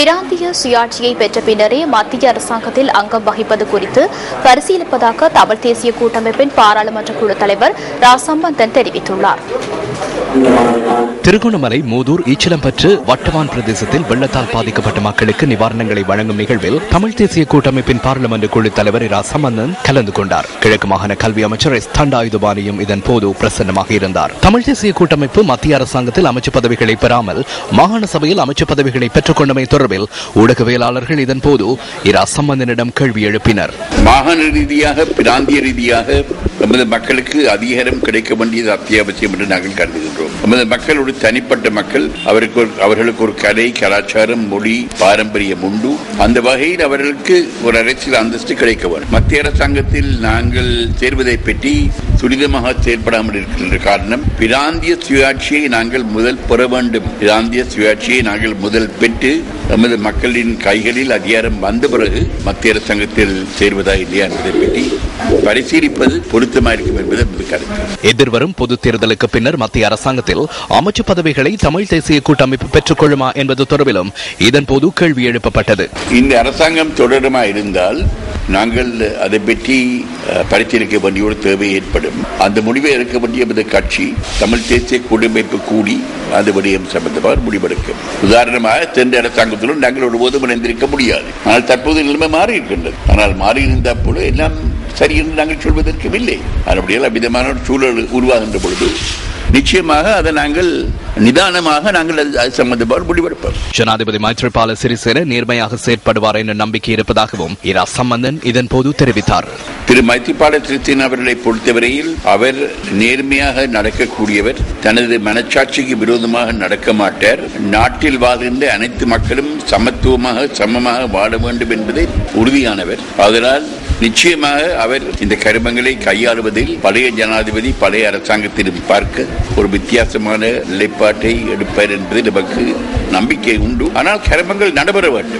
பிராந்திய சுயாட்சியை பெற்ற பின்னரே மத்திய அரசாங்கத்தில் அங்கம் வகிப்பது குறித்து பரிசீலிப்பதாக தமிழ் தேசிய கூட்டமைப்பின் பாராளுமன்ற குழு தலைவர் ரா சம்பந்தன் தெரிவித்துள்ளார். திருகோணமலை மூதூர் ஈச்சலம்பற்று வட்டவான் பிரதேசத்தில் வெள்ளத்தால் பாதிக்கப்பட்ட மக்களுக்கு நிவாரணங்களை வழங்கும் நிகழ்வில் தமிழ் தேசிய கூட்டமைப்பின் பாராளுமன்ற குழு தலைவர் இரா. சம்பந்தன் கலந்து கொண்டார். கிழக்கு மாகாண கல்வி அமைச்சர் எஸ். தண்டாயுதபாணியும் இதன் போது பிரசன்னமாக இருந்தார். தமிழ் தேசிய கூட்டமைப்பு மத்திய அரசாங்கத்தில் அமைச்சு பதவிகளை பெறாமல் மாகாண சபையில் அமைச்சு பதவிகளை பெற்றுக் கொண்டமை தொடர்பில் ஊடகவியலாளர்கள் இதன் போது இரா. சம்பந்தனிடம் கேள்வி எழுப்பினர். மாகாண ரீதியாக பிராந்திய ரீதியாக நமது மக்களுக்கு அதிகாரம் கிடைக்க வேண்டியது அத்தியாவசியம் என்று நாங்கள் கருதுகின்றோம். நமது மக்களுடைய தனிப்பட்ட மக்கள். அவருக்கு ஒரு- அவர்களுக்கு ஒரு கலை கலாச்சாரம் மொழி பாரம்பரியம் உண்டு. அந்த வகையில் அவர்களுக்கு ஒரு அரசியல் அந்தஸ்து கிடைக்க வேண்டும். மத்திய அரசாங்கத்தில் நாங்கள் சேர்வதை பற்றி துரிதமாக செயல்படாமல் இருக்கின்ற காரணம் பிராந்திய சுயாட்சியை நாங்கள் முதல் பெற வேண்டும். பிராந்திய சுயாட்சியை நாங்கள் முதல் பெற்று நமது மக்களின் கைகளில் அதிகாரம் வந்த பிறகு மத்திய அரசாங்கத்தில் சேர்வதா இல்லையா என்பதை பற்றி பரிசீலிப்பது பொருத்தமாக இருக்கும் என்பது நமது கருத்து. எதிர்வரும் பொதுத் தேர்தலுக்கு பின்னர் மத்திய அரசாங்கத்தில் அமைச்சு பதவிகளை தமிழ் தேசிய கூட்டமைப்பு பெற்றுக் கொள்ளுமா என்பது தொடர்பிலும் இதன்போது கேள்வி எழுப்பப்பட்டது. இந்த அரசாங்கம் தொடருமா இருந்தால் நாங்கள் அதை பற்றி பரிசீலிக்க வேண்டிய ஒரு தேவை ஏற்படும். அந்த முடிவை எடுக்க வேண்டிய நமது கட்சி தமிழ் தேசிய கூட்டமைப்பு கூடி அந்த விடயம் சம்பந்தமாக முடிவெடுக்கும். உதாரணமாக சென்ற அரசாங்கத்திலும் நாங்கள் ஒருபோதும் இணைந்திருக்க முடியாது. ஆனால் தற்போது நிலைமை மாறி இருக்கின்றது. ஆனால் மாறி இருந்த போல எல்லாம் சரி என்று நாங்கள் சொல்வதற்கும் இல்லை. அப்படியெல்லாம் விதமான ஒரு சூழல் உருவாகின்ற பொழுது நிச்சயமாக அதை நாங்கள் நிதானமாக நாங்கள் அது சம்பந்தமாக முடிவெடுப்போம். ஜனாதிபதி மைத்ரிபால சிறிசேன நேர்மையாக செயற்படுவார் என்ற நம்பிக்கை இருப்பதாகவும் இரா சம்பந்தன் இதன்போது தெரிவித்தார். திரு மைத்திரிபால சிறிசேன அவர்களை பொறுத்தவரையில் அவர் நேர்மையாக நடக்கக்கூடியவர் தனது மனச்சாட்சிக்கு விரோதமாக நடக்க மாட்டார். நாட்டில் வாழ்கின்ற அனைத்து மக்களும் சமத்துவமாக சமமாக வாழ வேண்டும் என்பதை உறுதியானவர். அதனால் நிச்சயமாக அவர் இந்த கருமங்களை கையாளுவதில் பழைய ஜனாதிபதி பழைய அரசாங்கத்திலும் பார்க்க ஒரு வித்தியாசமான நிலைப்பாட்டை எடுப்பார் என்பதில் நமக்கு நம்பிக்கை உண்டு. ஆனால் கருமங்கள் நடைபெற வேண்டும்.